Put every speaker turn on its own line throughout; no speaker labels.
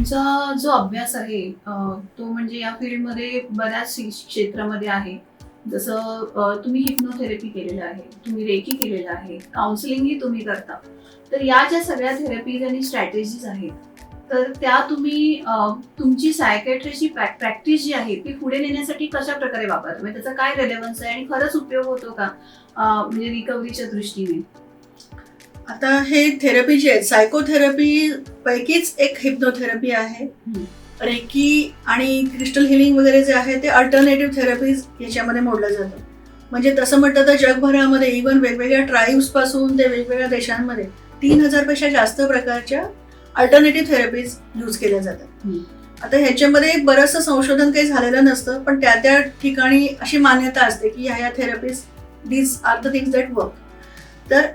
तुमचा जो अभ्यास आहे तो म्हणजे या फील्डमध्ये बऱ्याच क्षेत्रामध्ये आहे. जसं तुम्ही हिप्नोथेरपी केलेलं आहे तुम्ही रेकी केलेलं आहे काउन्सिलिंगही तुम्ही करता. तर या ज्या सगळ्या थेरपीज आणि स्ट्रॅटेजीज आहेत तर त्या तुम्ही तुमची सायकॅट्रीची प्रॅक्टिस जी आहे ती पुढे नेण्यासाठी कशा प्रकारे वापरता? म्हणजे त्याचा काय रेलेव्हन्स आहे आणि खरंच उपयोग होतो का म्हणजे रिकव्हरीच्या दृष्टीने?
आता हे थेरपी जे आहेत सायकोथेरपी पैकीच एक हिप्नोथेरपी आहे. रेकी आणि क्रिस्टल हिलिंग वगैरे जे आहे ते अल्टरनेटिव्ह थेरपीज याच्यामध्ये मोडलं जातं म्हणजे तसं म्हटलं तर जगभरामध्ये इव्हन वेगवेगळ्या ट्राईब्सपासून ते वेगवेगळ्या देशांमध्ये तीन हजारपेक्षा जास्त प्रकारच्या अल्टरनेटिव्ह थेरपीज यूज केल्या जातात. आता ह्याच्यामध्ये बरंचसं संशोधन काही झालेलं नसतं पण त्या त्या ठिकाणी अशी मान्यता असते की ह्या ह्या therapies these are the things that work तर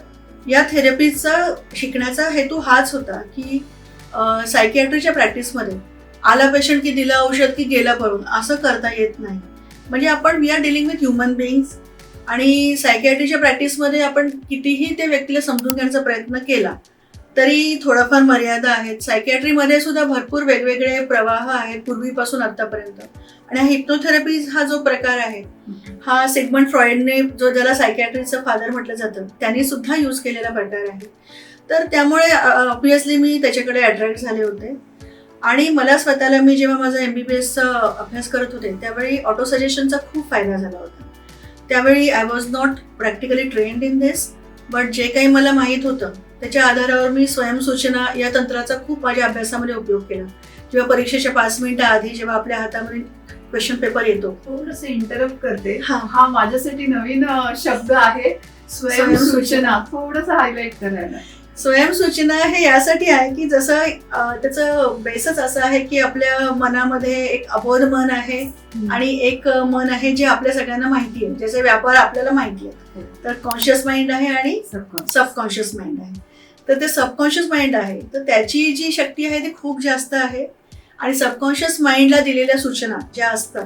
या थेरपीचा शिकण्याचा हेतू हाच होता की सायकियाट्रीच्या प्रॅक्टिसमध्ये आला पेशंट की दिलं औषध की गेला पळून असं करता येत नाही. म्हणजे आपण we are dealing with human beings आणि सायकियाट्रीच्या प्रॅक्टिसमध्ये आपण कितीही त्या व्यक्तीला समजून घेण्याचा प्रयत्न केला तरी थोडाफार मर्यादा आहेत. सायकॅट्रीमध्ये सुद्धा भरपूर वेगवेगळे प्रवाह आहेत पूर्वीपासून आतापर्यंत. आणि हा हिप्नोथेरपी हा जो प्रकार आहे हा सेगमेंट फ्रॉइडने जो ज्याला सायकॅट्रीचं फादर म्हटलं जातं त्यांनी सुद्धा यूज केलेला प्रकार आहे. तर त्यामुळे ऑब्विसली मी त्याच्याकडे अट्रॅक्ट झाले होते. आणि मला स्वतःला मी जेव्हा माझा एम बी बी एसचा अभ्यास करत होते त्यावेळी ऑटो सजेशनचा खूप फायदा झाला होता. त्यावेळी I was not practically trained in this but जे काही मला माहीत होतं त्याच्या आधारावर मी स्वयंसूचना या तंत्राचा खूप माझ्या अभ्यासामध्ये उपयोग केला. जेव्हा परीक्षेच्या पाच मिनिटं आधी जेव्हा आपल्या हातामध्ये क्वेश्चन पेपर येतो.
थोडस इंटरप्ट करते.
हा.
हा माझ्यासाठी नवीन शब्द आहे स्वयंसूचना थोडस हायलाइट करायला.
स्वयंसूचना हे यासाठी आहे की जसं त्याचं बेसच असं आहे की आपल्या मनामध्ये एक अबोध मन आहे आणि एक मन आहे जे आपल्या सगळ्यांना माहिती आहे. ज्याचे व्यापार आपल्याला माहिती आहे. तर कॉन्शियस माइंड आहे आणि सबकॉन्शियस माइंड आहे. तर ते सबकॉन्शियस माइंड आहे. तर त्याची जी शक्ती आहे ती खूप जास्त आहे. आणि सबकॉन्शियस माइंडला दिलेल्या सूचना ज्या असतात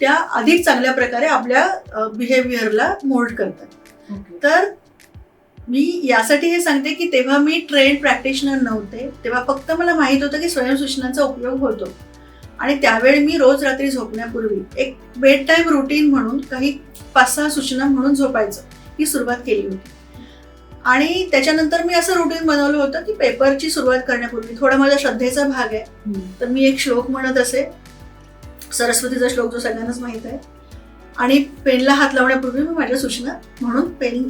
त्या अधिक चांगल्या प्रकारे आपल्या बिहेवियरला मोल्ड करतात.
Okay.
तर मी यासाठी हे सांगते की तेव्हा मी ट्रेन प्रॅक्टिशनर नव्हते. तेव्हा फक्त मला माहीत होतं की स्वयंसूचनांचा उपयोग होतो. आणि त्यावेळी मी रोज रात्री झोपण्यापूर्वी एक बेड टाईम रुटीन म्हणून काही पाच सहा सूचना म्हणून झोपायचं ही सुरुवात केली होती. आणि त्याच्यानंतर मी असं रुटीन बनवलं होतं की पेपरची सुरुवात करण्यापूर्वी. थोडा माझा श्रद्धेचा भाग आहे. तर मी एक श्लोक म्हणत असे. सरस्वतीचा श्लोक जो सगळ्यांनाच माहीत आहे. आणि पेनला हात लावण्यापूर्वी मी माझ्या सूचना म्हणून पेन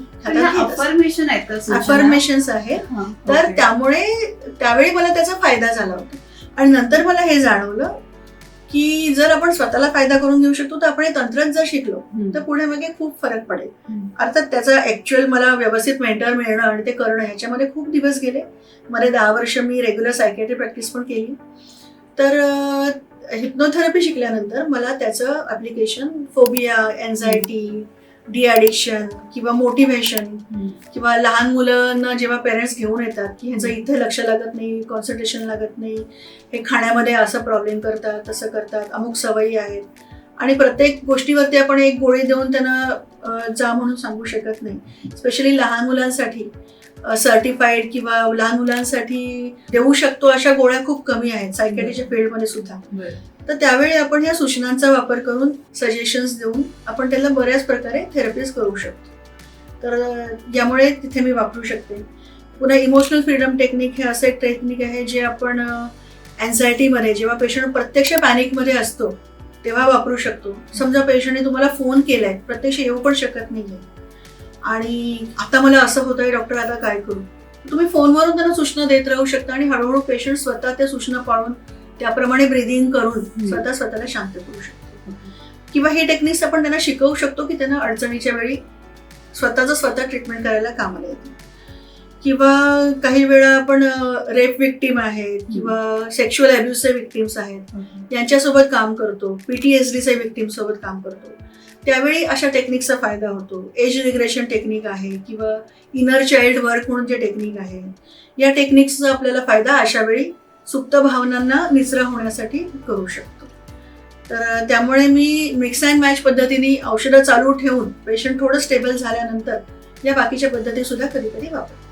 अफर्मेशन?
अफर्मेशन्स आहेत
हा,
तर. त्यामुळे त्यावेळी मला त्याचा फायदा झाला होता. आणि नंतर मला हे जाणवलं की जर आपण स्वतःला फायदा करून घेऊ शकतो तर आपण हे तंत्रच जर शिकलो. तर पुढे मागे खूप फरक पडेल. अर्थात त्याचा ऍक्च्युअल मला व्यवस्थित मेंटर मिळणं आणि ते करणं ह्याच्यामध्ये खूप दिवस गेले मध्ये दहा वर्ष मी रेग्युलर सायकॅट्री प्रॅक्टिस पण केली तर हिप्नोथेरपी शिकल्यानंतर मला त्याचं application phobia anxiety de addiction किंवा मोटिव्हेशन. किंवा लहान मुलांना जेव्हा पेरेंट्स घेऊन येतात की ह्याचं इथे लक्ष लागत नाही कॉन्सन्ट्रेशन लागत नाही हे खाण्यामध्ये असं प्रॉब्लेम करतात तसं करतात अमुक सवयी आहेत. आणि प्रत्येक गोष्टीवरती आपण एक गोळी देऊन त्यांना जा म्हणून सांगू शकत नाही. स्पेशली लहान मुलांसाठी. सर्टिफाईड किंवा लहान मुलांसाठी देऊ शकतो अशा गोळ्या खूप कमी आहेत सायकॅट्रीच्या फील्डमध्ये सुद्धा. तर त्यावेळी आपण या सूचनांचा वापर करून सजेशन्स देऊन आपण त्याला बऱ्याच प्रकारे थेरपीज करू शकतो. तर यामुळे तिथे मी वापरू शकते. पुन्हा इमोशनल फ्रीडम टेक्निक हे असं एक टेक्निक आहे जे आपण अँझायटीमध्ये जेव्हा पेशंट प्रत्यक्ष पॅनिकमध्ये असतो तेव्हा वापरू शकतो. समजा पेशंटने तुम्हाला फोन केलाय प्रत्यक्ष येऊ पण शकत नाहीये. आणि आता मला असं होत आहे डॉक्टर आता काय करू? तुम्ही फोनवरून त्यांना सूचना देत राहू शकता आणि हळूहळू पेशंट स्वतः त्या सूचना पाळून त्याप्रमाणे ब्रिदिंग करून स्वतः स्वतःला शांत करू शकतो. किंवा हे टेक्निक्स आपण त्यांना शिकवू शकतो की त्यांना अडचणीच्या वेळी स्वतःचं स्वतः ट्रीटमेंट करायला कामाला येते. किंवा काही वेळा आपण रेप विक्टीम आहेत किंवा सेक्शुअल अब्युजचे विक्टीम्स आहेत. यांच्यासोबत काम करतो. पीटीएसडीचे विक्टीम सोबत काम करतो. त्यावेळी अशा टेक्निकचा फायदा होतो. एज रिग्रेशन टेक्निक आहे किंवा इनर चाइल्ड वर्क म्हणून जे टेक्निक आहे. या टेक्निक्सचा आपल्याला फायदा अशा वेळी सुप्त भावनांना निचरा होण्यासाठी करू शकतो. तर त्यामुळे मी मिक्स अँड मॅच पद्धतीने औषधं चालू ठेवून पेशंट थोडं स्टेबल झाल्यानंतर या बाकीच्या पद्धती सुद्धा कधी कधी वापरतो.